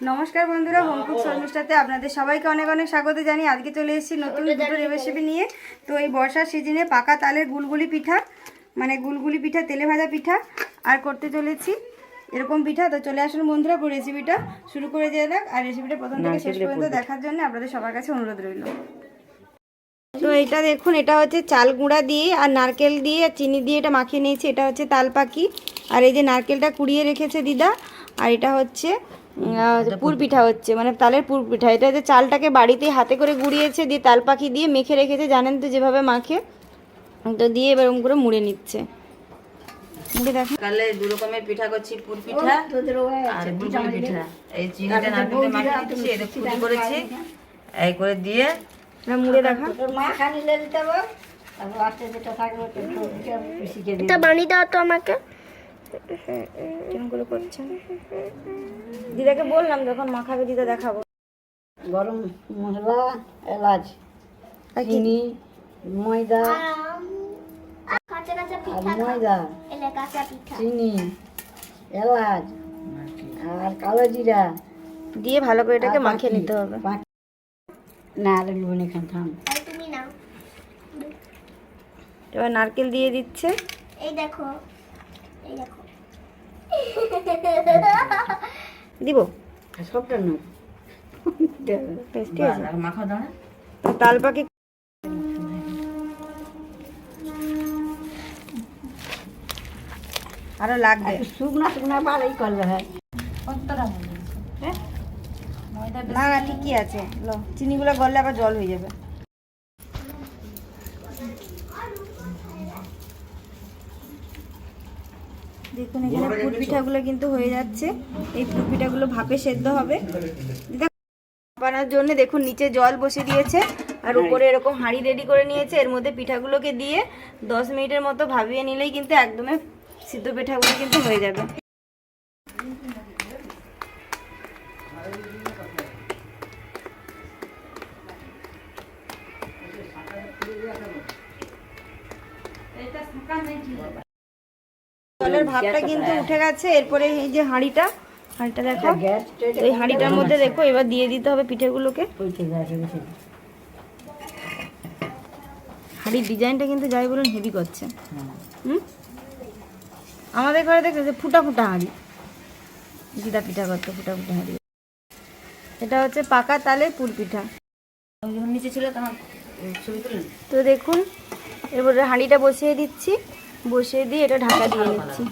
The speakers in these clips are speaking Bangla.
নমস্কার বন্ধুরা হোমকুক শর্মিষ্ঠাতে আপনাদের সবাইকে অনেক অনেক স্বাগত জানি আজকে চলে এসেছি নতুন দুটো রেসিপি নিয়ে। তো এই বর্ষার সিজনে পাকা তালের গুলগুলি পিঠা মানে গুলগুলি পিঠা তেলে ভাজা পিঠা আর করতে চলেছি। এরকম পিঠা তো চলে আসুন বন্ধুরা পুরো রেসিপিটা শুরু করে দিয়ে যাক আর রেসিপিটা প্রথম থেকে শেষ পর্যন্ত দেখার জন্য আপনাদের সবার কাছে অনুরোধ রইল। তো এটা দেখুন এটা হচ্ছে চাল গুঁড়া দিয়ে আর নারকেল দিয়ে আর চিনি দিয়ে এটা মাখিয়ে নিয়েছি। এটা হচ্ছে তাল পাখি আর এই যে নারকেলটা কুড়িয়ে রেখেছে দিদা আর এটা হচ্ছে পুর পিঠা হচ্ছে মানে তালের পুর পিঠা। এটা যে চালটাকে বাড়িতে হাতে করে গুঁড়িয়েছে দিয়ে তাল পাখি দিয়ে মেখে রেখেছে জানেন তো যেভাবে মাখে? তো দিয়ে এবার এরকম করে মুড়ে নিচ্ছে। মুড়ে দেখেন। কালে দু রকমের পিঠা করছি পুর পিঠা আর বুলবুলি পিঠা। এই চিনিটা নারকেল মাখিয়ে দিচ্ছি এটা কুটি করেছি। এই করে দিয়ে এটা মুড়ে দেখা। এটা বানিয়ে দাও তো আমাকে। কেমন করে করছেন? দিদাকে বললাম যখন মাখাবে দিদা দেখাবো। গরম মশলা এলাচ চিনি ময়দা আর ময়দা চিনি এলাচ আর কালো জিরা। দিয়ে ভালো করে এটাকে মাখিয়ে নিতে হবে। না আর লুবন এখান থাম। এবার নারকেল দিয়ে দিচ্ছে। এই দেখো এই দেখো। দিব। সবটা না। মাখা দাঁড়া তাল পাখি আরও লাগবে। একটু শুকনা শুকনা ভালোই করলে হয়। না না ঠিকই আছে। লো। চিনিগুলো গললে আবার জল হয়ে যাবে। দেখুন এখানে পুর পিঠাগুলো কিন্তু হয়ে যাচ্ছে। এই পুর পিঠাগুলো ভাপে সেদ্ধ হবে। দিদা, বানানোর জন্য দেখুন নিচে জল বসে দিয়েছে আর উপরে এরকম হাঁড়ি রেডি করে নিয়েছে। এর মধ্যে পিঠাগুলোকে দিয়ে দশ মিনিটের মতো ভাবিয়ে নিলেই কিন্তু একদমই সিদ্ধ পিঠাগুলো কিন্তু হয়ে যাবে। জলের ভাবটা কিন্তু উঠে গেছে। এরপরে এই যে হাঁড়িটা হাঁড়িটা দেখো। এই হাঁড়িটার মধ্যে দেখো এবার দিয়ে দিতে হবে পিঠেগুলোকে। হাঁড়ির ডিজাইনটা কিন্তু যাই বলুন হেভি করছে। হুম। আমাদের ঘরে দেখো যে ফুটা ফুটা হাঁড়ি। দিদা পিঠা করতো ফুটা ফুটা হাঁড়ি। এটা হচ্ছে পাকা তালে পুর পিঠা। নিচে ছিল তখন তো দেখুন এবারে হাঁড়িটা বসিয়ে দিচ্ছি। বসিয়ে দিয়ে এটা ঢাকা দিয়ে নিচ্ছি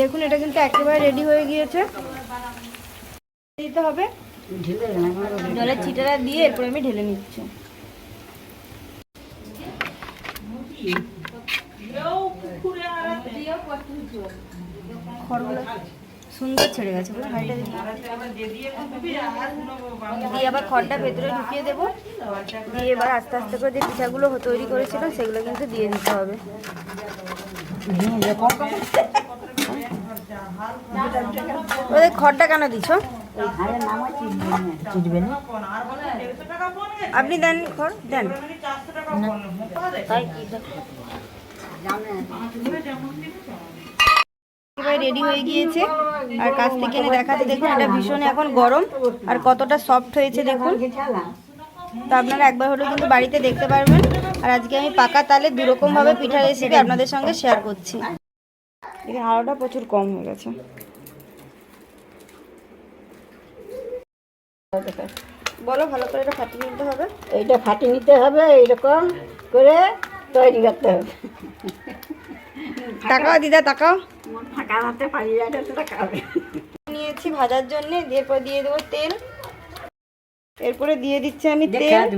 দেখুন, এটা কিন্তু একেবারে রেডি হয়ে গিয়েছে। দিতে হবে। জলের ছিটাটা দিয়ে এরপরে আমি ঢেলে নিচ্ছি। খড়গুলো সুন্দর ছেড়ে গেছে হাঁড়িটা দিয়ে আবার খড়টা ভেতরে ঢুকিয়ে দেবো। দিয়ে এবার আস্তে আস্তে করে যে পিঠাগুলো তৈরি করেছিলাম সেগুলো কিন্তু দিয়ে দিতে হবে। ওদের খড়টা কেন দিছো? আপনি দেন খড় দেন। একেবারে রেডি হয়ে গিয়েছে। আর কাছ থেকে এনে দেখাতে দেখুন এটা ভীষণ এখন গরম আর কতটা সফট হয়েছে দেখুন। তো আপনারা একবার হলেও কিন্তু বাড়িতে দেখতে পারবেন। আর আজকে আমি পাকা তালে দুরকম ভাবে পিঠা রেসিপি আপনাদের সঙ্গে শেয়ার করছি। এখানে আলোটা প্রচুর কম হয়ে গেছে। বলো ভালো করে এটা ফাটিয়ে নিতে হবে। এইটা ফাটিয়ে নিতে হবে এইরকম করে তৈরি করতে হবে। তাকাও দিদা তাকাও। ফাঁকা হাতে খাবে নিয়েছি ভাজার জন্য এরপর দিয়ে দেবো তেল। এরপরে দিয়ে দিচ্ছি আমি তেল।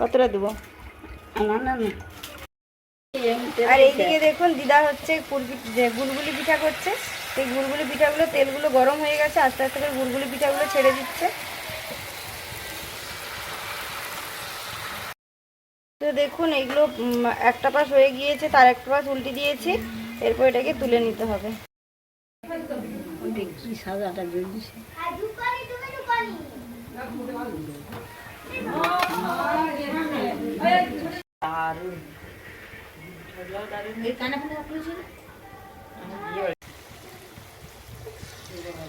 কতটা দেবো? না না না। আর এইদিকে দেখুন দিদা হচ্ছে গুলগুলি পিঠা করছে। এই গুলগুলি পিঠাগুলো তেলগুলো গরম হয়ে গেছে আস্তে আস্তে করে গুলগুলি পিঠাগুলো ছেড়ে দিচ্ছে। তো দেখুন এইগুলো একটা পাশ হয়ে গিয়েছে তার একটা পাশ উল্টে দিয়েছি। এরপর এটাকে তুলে নিতে হবে।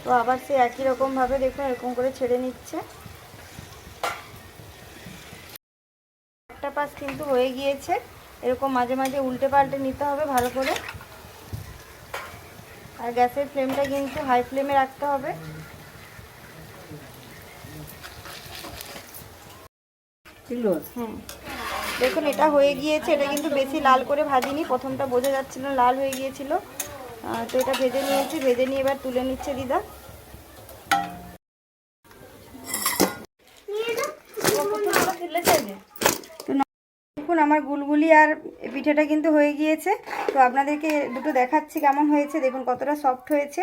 তো আবার সে একই রকম ভাবে দেখুন এরকম করে ছেড়ে নিচ্ছে। পাশ কিন্তু হয়ে গিয়েছে। এরকম মাঝে মাঝে উল্টে পাল্টে নিতে হবে ভালো করে। আর গ্যাসের ফ্লেমটা কিন্তু হাই ফ্লেমে রাখতে হবে। হুম। দেখুন এটা হয়ে গিয়েছে। এটা কিন্তু বেশি লাল করে ভাজিনি। প্রথমটা বোঝা যাচ্ছিল না, লাল হয়ে গিয়েছিল। তো এটা ভেজে নিয়েছি। ভেজে নিয়ে এবার তুলে নিচ্ছে দিদা তো ন- দেখুন আমার গুলগুলি আর পিঠাটা কিন্তু হয়ে গিয়েছে। তো আপনাদেরকে দুটো দেখাচ্ছি কেমন হয়েছে। দেখুন কতটা সফট হয়েছে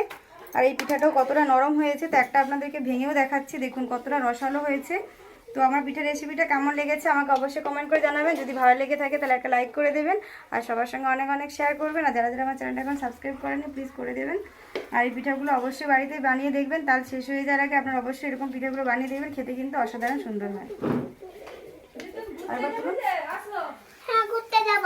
আর এই পিঠাটাও কতটা নরম হয়েছে। তো একটা আপনাদেরকে ভেঙেও দেখাচ্ছি। দেখুন কতটা রসালো হয়েছে। তো আমার পিঠার রেসিপিটা কেমন লেগেছে আমাকে অবশ্যই কমেন্ট করে জানাবেন। যদি ভালো লেগে থাকে তাহলে একটা লাইক করে দেবেন। আর সবার সঙ্গে অনেক অনেক শেয়ার করবেন। আর যারা যারা আমার চ্যানেলটা এখন সাবস্ক্রাইব করেনি প্লিজ করে দেবেন। আর এই পিঠাগুলো অবশ্যই বাড়িতে বানিয়ে দেখবেন। তার শেষ হয়ে যাওয়ার আগে আপনারা অবশ্যই এরকম পিঠাগুলো বানিয়ে দেখবেন। খেতে কিন্তু অসাধারণ সুন্দর হয়। হ্যাঁ ঘুরতে যাব।